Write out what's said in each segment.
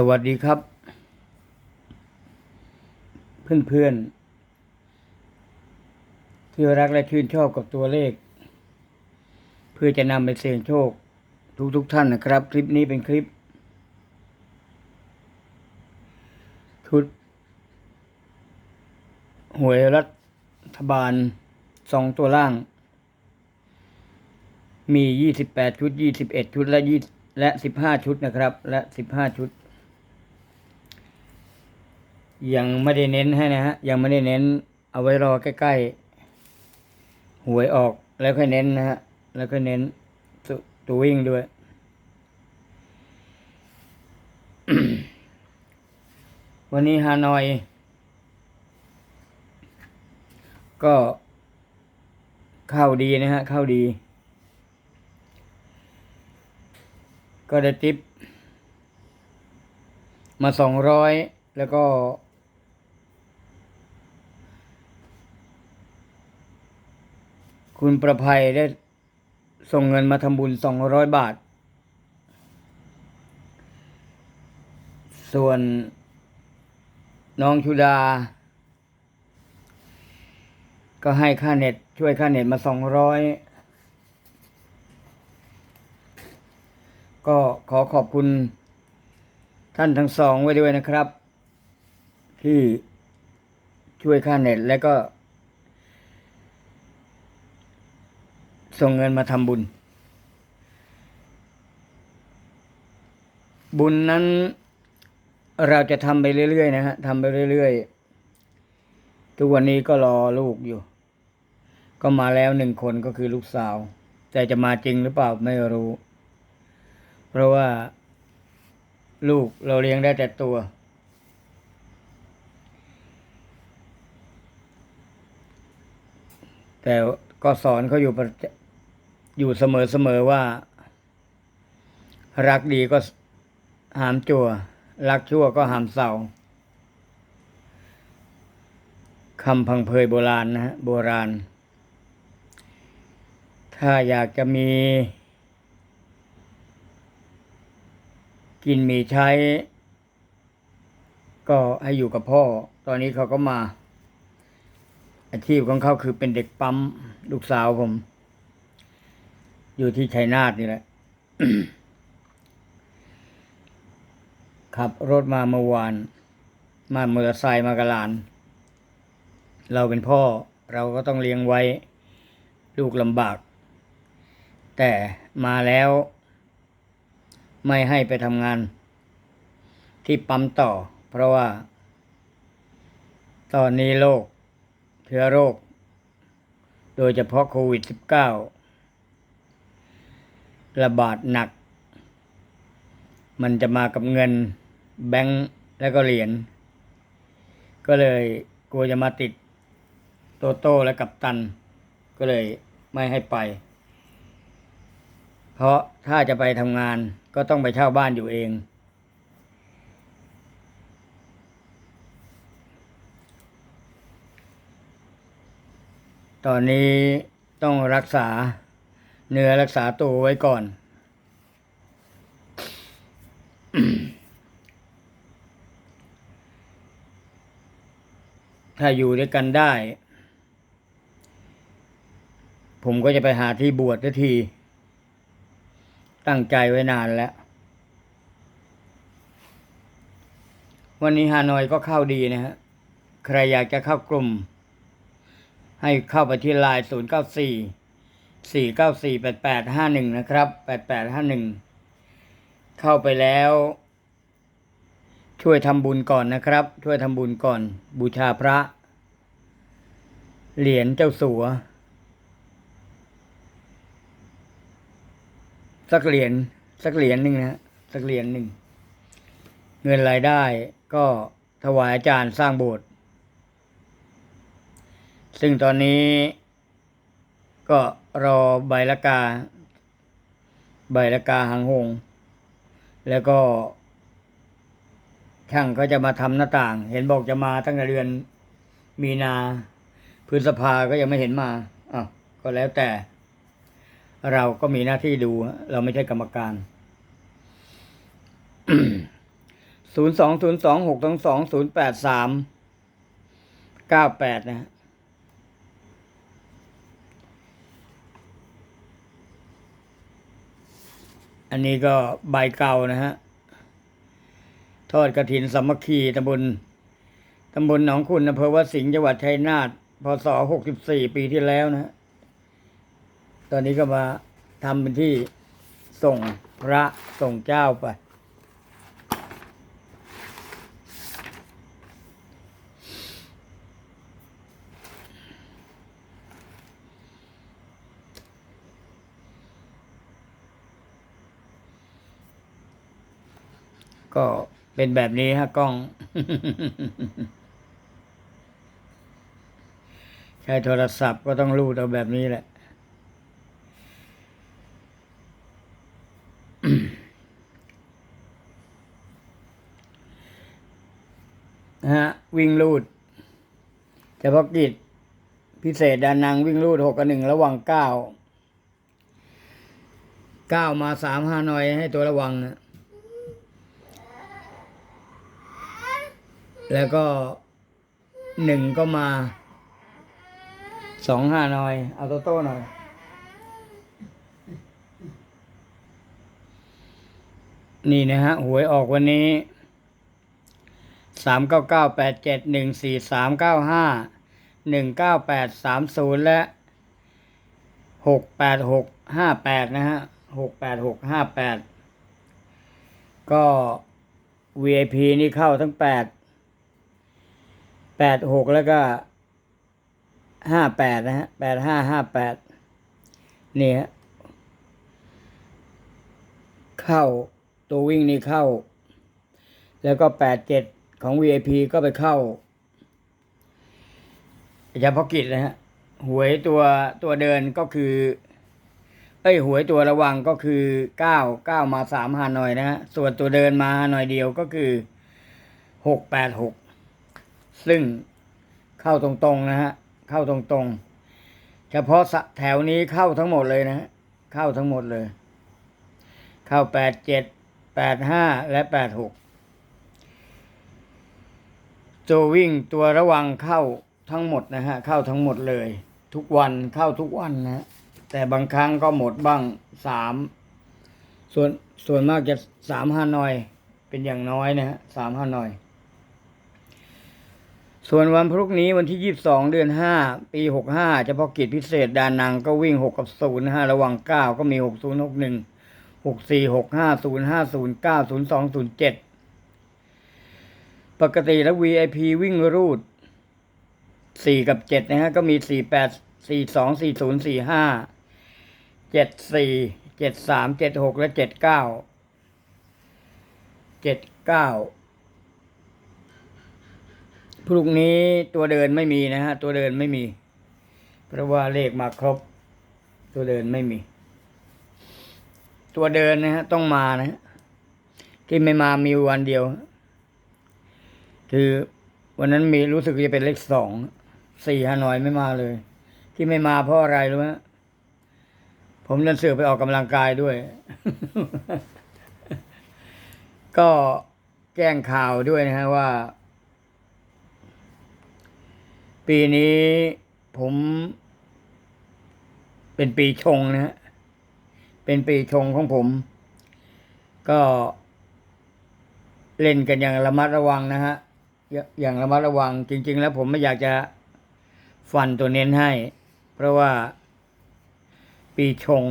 สวัสดีครับ เพื่อนๆ ที่รักและชื่นชอบกับตัวเลข เพื่อจะนำไปเสี่ยงโชค ทุกๆทท่านนะครับ คลิปนี้เป็นคลิป ชุดหวยรัฐบาลสองตัวล่าง มียี่สิบแปดชุดยี่สิบเอ็ดชุดและยี่และสิบห้าชุดนะครับ และสิบห้าชุด ยังไม่ได้เน้นให้นะฮะ ยังไม่ได้เน้น เอาไว้รอใกล้ๆหวยออกแล้วค่อยเน้นนะฮะ แล้วก็เน้นตตัววิ่งด้วย วันนี้ฮานอย ก็เข้าดีนะฮะ เข้าดี ก็ได้ติปมาสองร้อยแล้วก็ คุณประภัยได้ส่งเงินมาทำบุญสองร้อยบาท ส่วนน้องชุดา ก็ให้ค่าเน็ต ช่วยค่าเน็ตมาสองร้อยก็ขอขอบคุณท่านทั้งสองไว้ด้วยนะครับ ที่ช่วยค่าเน็ตและก็ ส่งเงินมาทำบุญ บุญนั้นเราจะทำไปเรื่อยๆนะฮะทำไปเรื่อยๆ ทุกวันนี้ก็รอลูกอยู่ ก็มาแล้วหนึ่งคนก็คือลูกสาว แต่จะมาจริงหรือเปล่าไม่รู้ เพราะว่าลูกเราเลี้ยงได้แต่ตัว แต่ก็สอนเขาอยู่ประจ อยู่เสมอเสมอว่า รักดีก็หามจั่ว รักชั่วก็หามเศร้าคำพังเพยโบราณนะฮะโบราณ ถ้าอยากจะมี กินมีใช้ ก็ให้อยู่กับพ่อ ตอนนี้เขาก็มา อาชีพของเขาคือเป็นเด็กปั๊มลูกสาวผม อยู่ที่ชัยนาทนี่แหละ ขับรถมาเมื่อวาน มาเมอเตอร์ไซค์มากระลาน เราเป็นพ่อเราก็ต้องเลี้ยงไว้ ลูกลำบาก แต่มาแล้ว ไม่ให้ไปทำงาน ที่ปั๊มต่อ เพราะว่า ตอนนี้โรคเชื้อโรค โดยเฉพาะโควิด -19 ระบาดหนัก มันจะมากับเงินแบงค์แล้วก็เหรียญ ก็เลยกลัวจะมาติดโตโต้และกับตัน ก็เลยไม่ให้ไป เพราะถ้าจะไปทำงานก็ต้องไปเช่าบ้านอยู่เอง ตอนนี้ต้องรักษา เนื้อรักษาตัวไว้ก่อน ถ้าอยู่ด้วยกันได้ ผมก็จะไปหาที่บวชทันที ตั้งใจไว้นานแล้ว วันนี้ฮานอยก็เข้าดีนะฮะ ใครอยากจะเข้ากลุ่ม ให้เข้าไปที่ไลน์ศูนย์เก้าสี่ สี่เก้าสี่แปดแปดห้าหนึ่งนะครับแปดแปดห้าหนึ่งเข้าไปแล้ว ช่วยทำบุญก่อนนะครับ ช่วยทำบุญก่อน บูชาพระ เหรียญเจ้าสัว สักเหรียญสักเหรียญหนึ่งนะฮะสักเหรียญหนึ่ง เงินรายได้ก็ถวายอาจารย์สร้างโบสถ์ซึ่งตอนนี้ ก็รอใบละกา ใบละกาหางหง แล้วก็ ช่างเขาจะมาทำหน้าต่าง เห็นบอกจะมาตั้งแต่เดือนมีนาพฤษภาก็ยังไม่เห็นมาอะก็แล้วแต่ เราก็มีหน้าที่ดู เราไม่ใช่กรรมการศูนย์สองศูนย์สองหกสองสองศูนย์แปดสามเก้าแปดนะฮะ อันนี้ก็ใบเก่านะฮะ ทอดกระถินสามัคคีตำบลตำบลหนองคุณอำเภอวัดสิงห์จังหวัดชัยนาทพศหกสิบสี่ปีที่แล้วนะฮะตอนนี้ก็มาทำเป็นที่ส่งพระส่งเจ้าไป ก็เป็นแบบนี้ฮะกล้อง ใช้โทรศัพท์ก็ต้องรูดเอาแบบนี้แหละนะฮะวิ่งรูดเฉพาะกิจพิเศษดานังวิ่งรูดหกกับหนึ่งระว่างเก้าเก้ามาสามห้าหน่อยให้ตัวระวังนะ แล้วก็หนึ่งก็มาสองห้าหน่อย เอาโตโต้หน่อย นี่นะฮะ หวยออกวันนี้สามเก้าเก้าแปดเจ็ดหนึ่งสี่สามเก้าห้าหนึ่งเก้าแปดสามศูนย์และหกแปดหกห้าแปดนะฮะหกแปดหกห้าแปดก็ VIP นี่เข้าทั้งแปด แปดหกแล้วก็ห้าแปดนะฮะแปดห้าห้าแปดนี่ฮะเข้าตัววิ่งนี่เข้า แล้วก็แปดเจ็ดของ VIP ก็ไปเข้าเฉพาะกิจนะฮะหวยตัวตัวเดินก็คือ เอ้ยหวยตัวระวังก็คือเก้าเก้ามาสามฮานอยนะฮะส่วนตัวเดินมาฮานอยเดียวก็คือหกแปดหก ซึ่งเข้าตรงๆนะฮะ เข้าตรงๆ เฉพาะแถวนี้เข้าทั้งหมดเลยนะฮะเข้าทั้งหมดเลย เข้าแปดเจ็ดแปดห้าและแปดหกตัววิ่งตัวระวังเข้าทั้งหมดนะฮะ เข้าทั้งหมดเลย ทุกวันเข้าทุกวันนะแต่บางครั้งก็หมดบ้างสามส่วนส่วนมากจะสามห้าน่อย เป็นอย่างน้อยนะฮะสามห้าน่อย ส่วนวันพรุ่งนี้วันที่ยี่สิบสองเดือนห้าปีหกห้าเฉพาะกิจพิเศษดานังก็วิ่งหกกับศูนย์นะฮะระหว่างเก้าก็มีหกศูนย์หกหนึ่งหกสี่หกห้าศูนย์ห้าศูนย์เก้าศูนย์สองศูนย์เจ็ดปกติแล้ว VIP วิ่งรูดสี่กับเจ็ดนะฮะ ก็มีสี่แปดสี่สองสี่ศูนย์สี่ห้าเจ็ดสี่เจ็ดสามเจ็ดหกและเจ็ดเก้าเจ็ดเก้า พรุ่งนี้ตัวเดินไม่มีนะฮะ ตัวเดินไม่มี เพราะว่าเลขมาครบ ตัวเดินไม่มี ตัวเดินนะฮะ ต้องมานะฮะที่ไม่มามีวันเดียว คือวันนั้นมีรู้สึกจะเป็นเลขสองสี่ฮานอยไม่มาเลย ที่ไม่มาเพราะอะไรรู้ไหมะผมนันเสือไปออกกำลังกายด้วย ก็แจ้งข่าวด้วยนะฮะว่า ปีนี้ผม เป็นปีชงนะฮะ เป็นปีชงของผม ก็เล่นกันอย่างระมัดระวังนะฮะอย่าอย่างระมัดระวัง จริง ๆ แล้วผมไม่อยากจะฟันตัวเน้นให้ เพราะว่าปีชง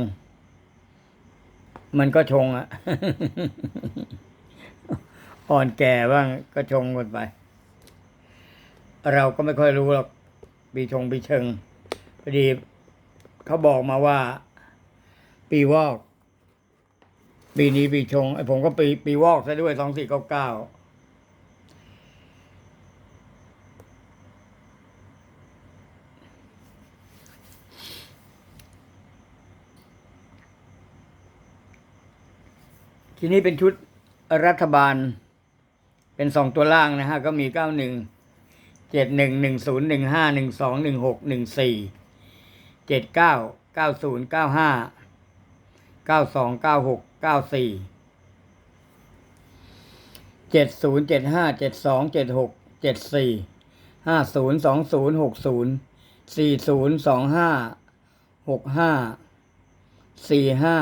มันก็ชงอะอ่อนแก่บ้างก็ชงกันไป เราก็ไม่ค่อยรู้หรอกปีชงปีเชิงพอดีเขาบอกมาว่า ปีวอก ปีนี้ปีชงไอผมก็ปีปีวอกซะด้วยสองสี่เก้าเก้าทีนี้เป็นชุดรัฐบาล เป็นสองตัวล่างนะฮะ ก็มีเก้าหนึ่ง เจ็ดหนึ่งหนึ่งศูนย์หนึ่งห้าหนึ่งสองหนึ่งหกหนึ่งสี่เจ็ดเก้าเก้าศูนย์เก้าห้าเก้าสองเก้าหกเก้าสี่เจ็ดศูนย์เจ็ดห้าเจ็ดสองเจ็ดหกเจ็ดสี่ห้าศูนย์สองศูนย์หกศูนย์สี่ศูนย์สองห้าหกห้าสี่ห้า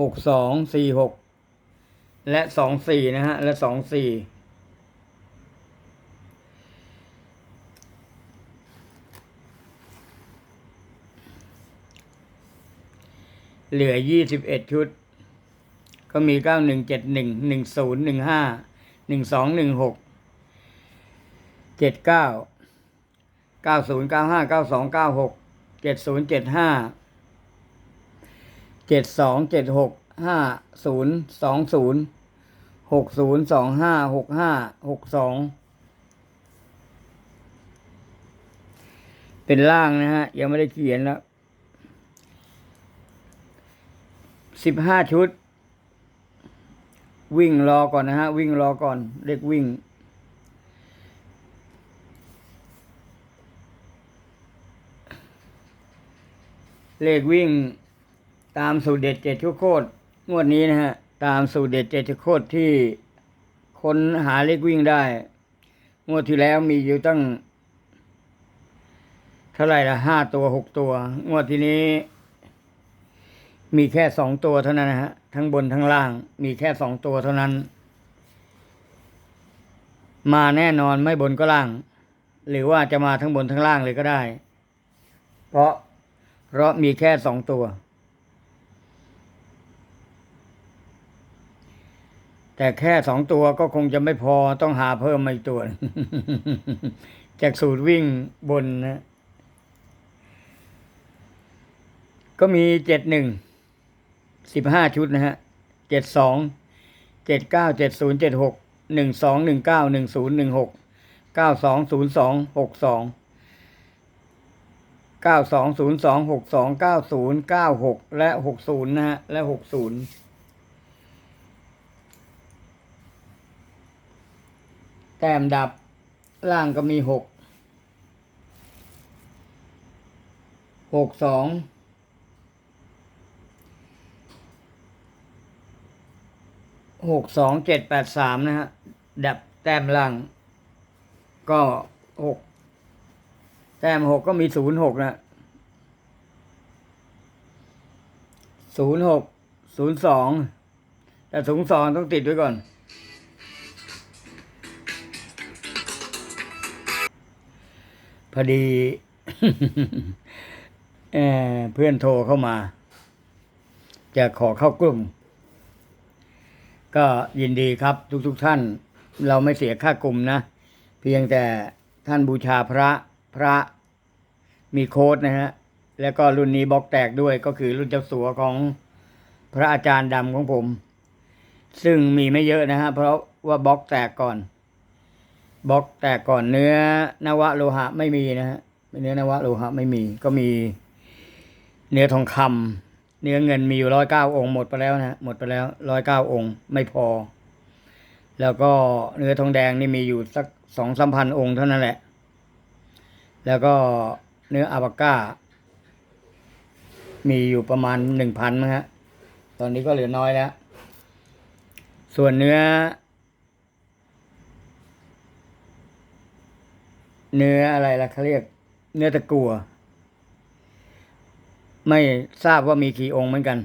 หกสองสี่หกและสองสี่นะฮะ และสองสี่ เหลือยี่สิบเอ็ดชุด ก็มีเก้าหนึ่งเจ็ดหนึ่งหนึ่งศูนย์หนึ่งห้าหนึ่งสองหนึ่งหกเจ็ดเก้าเก้าศูนย์เก้าห้าเก้าสองเก้าหกเจ็ดศูนย์เจ็ดห้าเจ็ดสองเจ็ดหกห้าศูนย์สองศูนย์หกศูนย์สองห้าหกห้าหกสองเป็นล่างนะฮะ ยังไม่ได้เขียนแล้ว สิบห้าชุด วิ่งรอก่อนนะฮะ วิ่งรอก่อนเรียกวิ่ง เลขวิ่งตามสูตรเด็ดเจ็ดชุดโคตรงวดนี้นะฮะ ตามสูตรเด็ดเจ็ดชุดโคตรที่คนหาเลขวิ่งได้ งวดที่แล้วมีอยู่ตั้ง เท่าไหร่ละห้าตัวหกตัว งวดที่นี้ มีแค่สองตัวเท่านั้นนะฮะ ทั้งบนทั้งล่าง มีแค่สองตัวเท่านั้น มาแน่นอนไม่บนก็ล่าง หรือว่าจะมาทั้งบนทั้งล่างเลยก็ได้ เพราะเพราะมีแค่สองตัว แต่แค่สองตัวก็คงจะไม่พอต้องหาเพิ่มมาอีกตัว จากสูตรวิ่งบนนะก็มีเจ็ดหนึ่ง สิบห้าชุดนะฮะเจ็ดสองเจ็ดเก้าเจ็ดศูนย์เจ็ดหกหนึ่งสองหนึ่งเก้าหนึ่งศูนย์หนึ่งหกเก้าสองศูนย์สองหกสองเก้าสองศูนย์สองหกสองเก้าศูนย์เก้าหกและหกศูนย์นะฮะและหกศูนย์แต้มดับล่างก็มีหกหกสอง หกสองเจ็ดแปดสามนะฮะ ดับแต้มล่าง ก็หกแต้มหกก็มีศูนย์หกนะศูนย์หกศูนย์สองแต่ศูนย์สองต้องติดไว้ก่อน พอดีเอ่อเพื่อนโทรเข้ามา จะขอเข้ากลุ่ม ก็ยินดีครับทุกๆทท่าน เราไม่เสียค่ากลุ่มนะ เพียงแต่ท่านบูชาพระพระมีโค้ดนะฮะ แล้วก็รุ่นนี้บล็อกแตกด้วยก็คือรุ่นเจ้าสัวของพระอาจารย์ดำของผม ซึ่งมีไม่เยอะนะฮะ เพราะว่าบล็อกแตกก่อนบล็อกแตกก่อนเนื้อนวะโลหะไม่มีนะฮะเนื้อนวะโลหะไม่มีก็มีเนื้อทองคำ เนื้อเงินมีอยู่ร้อยเก้าองค์หมดไปแล้วนะหมดไปแล้วร้อยเก้าองค์ไม่พอ แล้วก็เนื้อทองแดงนี่มีอยู่สักสองสามพันองค์เท่านั้นแหละ แล้วก็เนื้ออาบาก้า มีอยู่ประมาณหนึ่งพันมั้งฮะตอนนี้ก็เหลือน้อยแล้ว ส่วนเนื้อ เนื้ออะไรล่ะเขาเรียก เนื้อตะกัว ไม่ทราบว่ามีกี่องค์เหมือนกัน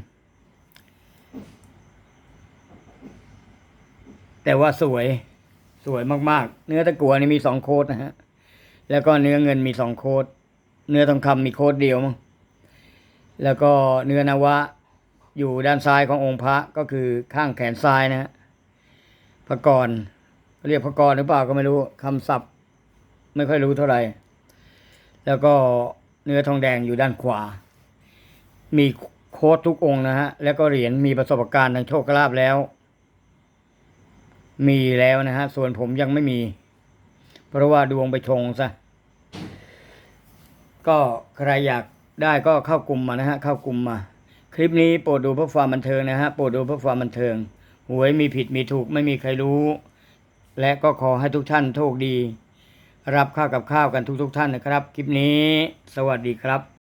แต่ว่าสวยสวยมากๆ เนื้อตะกัวนี่มีสองโคดนะฮะ แล้วก็เนื้อเงินมีสองโคดเนื้อทองคำมีโคดเดียวมั้งแล้วก็เนื้อนวะอยู่ด้านซ้ายขององค์พระก็คือข้างแขนซ้ายนะฮะพระกรเรียกพระกรหรือเปล่าก็ไม่รู้คำศัพท์ ไม่ค่อยรู้เท่าไหร่ แล้วก็เนื้อทองแดงอยู่ด้านขวา มีโค้ดทุกองค์นะฮะ แล้วก็เหรียญมีประสบการณ์ทางโชคลาภแล้ว มีแล้วนะฮะ ส่วนผมยังไม่มี เพราะว่าดวงไปชงซะ ก็ใครอยากได้ก็เข้ากลุ่มมานะฮะ เข้ากลุ่มมา คลิปนี้โปรดดูเพื่อความบันเทิงนะฮะ โปรดดูเพื่อความบันเทิง หวยมีผิดมีถูกไม่มีใครรู้ และก็ขอให้ทุกท่านโชคดี รับข้าวกับข้าวกันทุกๆทท่านนะครับ คลิปนี้ สวัสดีครับ